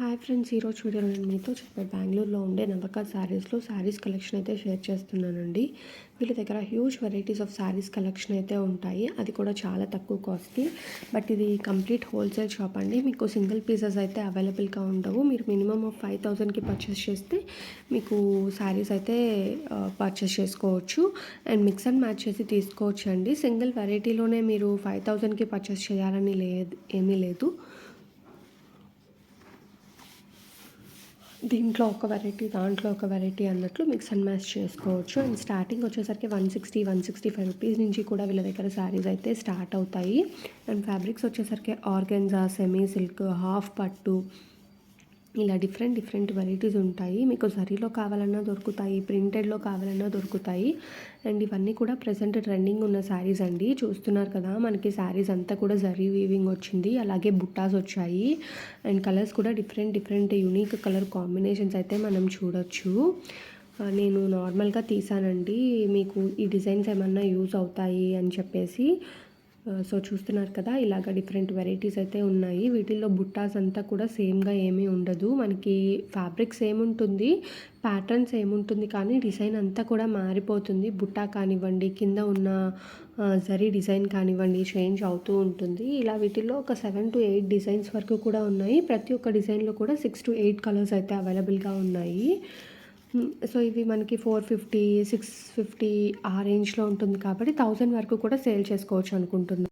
Hi friends ఈరోజు వీడియోలో నేను మీతో చెప్పే బెంగళూరులో ఉండే నవక శారీస్లో శారీస్ కలెక్షన్ అయితే షేర్ చేస్తున్నానండి. వీళ్ళ దగ్గర huge varieties of sarees collection అయితే ఉంటాయి. అది కూడా చాలా తక్కువ కాస్ట్కి బట్ ఇది కంప్లీట్ హోల్సేల్ షాప్ అండి. మీకు సింగిల్ పీసెస్ అయితే అవైలబుల్గా ఉండవు. మీరు మినిమమ్ ఆఫ్ ఫైవ్ థౌజండ్కి పర్చేస్ చేస్తే మీకు శారీస్ అయితే పర్చేస్ చేసుకోవచ్చు. అండ్ మిక్స్ అండ్ మ్యాచ్ చేసి తీసుకోవచ్చు అండి సింగిల్ వెరైటీలోనే మీరు ఫైవ్ థౌజండ్కి పర్చేస్ చేయాలని లేదు ఏమీ లేదు. దీంట్లో ఒక వెరైటీ దాంట్లో ఒక వెరైటీ అన్నట్లు మిక్స్ అండ్ మ్యాచ్ చేసుకోవచ్చు. అండ్ స్టార్టింగ్ వచ్చేసరికి one sixty one sixty five rupees నుంచి కూడా వీళ్ళ దగ్గర శారీస్ అయితే స్టార్ట్ అవుతాయి. అండ్ ఫ్యాబ్రిక్స్ వచ్చేసరికి ఆర్గెన్జా సెమీ సిల్క్ హాఫ్ పట్టు ఇలా డిఫరెంట్ డిఫరెంట్ వెరైటీస్ ఉంటాయి. మీకు జరీలో కావాలన్నా దొరుకుతాయి ప్రింటెడ్లో కావాలన్నా దొరుకుతాయి. అండ్ ఇవన్నీ కూడా ప్రజెంట్ ట్రెండింగ్ ఉన్న శారీస్ అండి. చూస్తున్నారు కదా మనకి శారీస్ అంతా కూడా జరీ వీవింగ్ వచ్చింది. అలాగే బుట్టాస్ వచ్చాయి. అండ్ కలర్స్ కూడా different different unique colour combinations అయితే మనం చూడొచ్చు. నేను నార్మల్గా తీసానండి. మీకు ఈ డిజైన్స్ ఏమన్నా యూజ్ అవుతాయి అని చెప్పేసి సో చూస్తున్నారు కదా ఇలాగ డిఫరెంట్ వెరైటీస్ అయితే ఉన్నాయి. వీటిల్లో బుట్టాస్ అంతా కూడా సేమ్గా ఏమీ ఉండదు. మనకి ఫ్యాబ్రిక్ సేమ్ ఉంటుంది ప్యాటర్న్స్ ఏముంటుంది కానీ డిజైన్ అంతా కూడా మారిపోతుంది. బుట్టా కానివ్వండి కింద ఉన్న జరీ డిజైన్ కానివ్వండి చేంజ్ అవుతూ ఉంటుంది. ఇలా వీటిల్లో ఒక సెవెన్ టు ఎయిట్ డిజైన్స్ వరకు కూడా ఉన్నాయి. ప్రతి ఒక్క డిజైన్లో కూడా సిక్స్ టు ఎయిట్ కలర్స్ అయితే అవైలబుల్గా ఉన్నాయి. సో ఇవి మనకి ఫోర్ ఫిఫ్టీ సిక్స్ ఫిఫ్టీ ఆ రేంజ్లో ఉంటుంది కాబట్టి థౌజండ్ వరకు కూడా సేల్ చేసుకోవచ్చు అనుకుంటున్నాను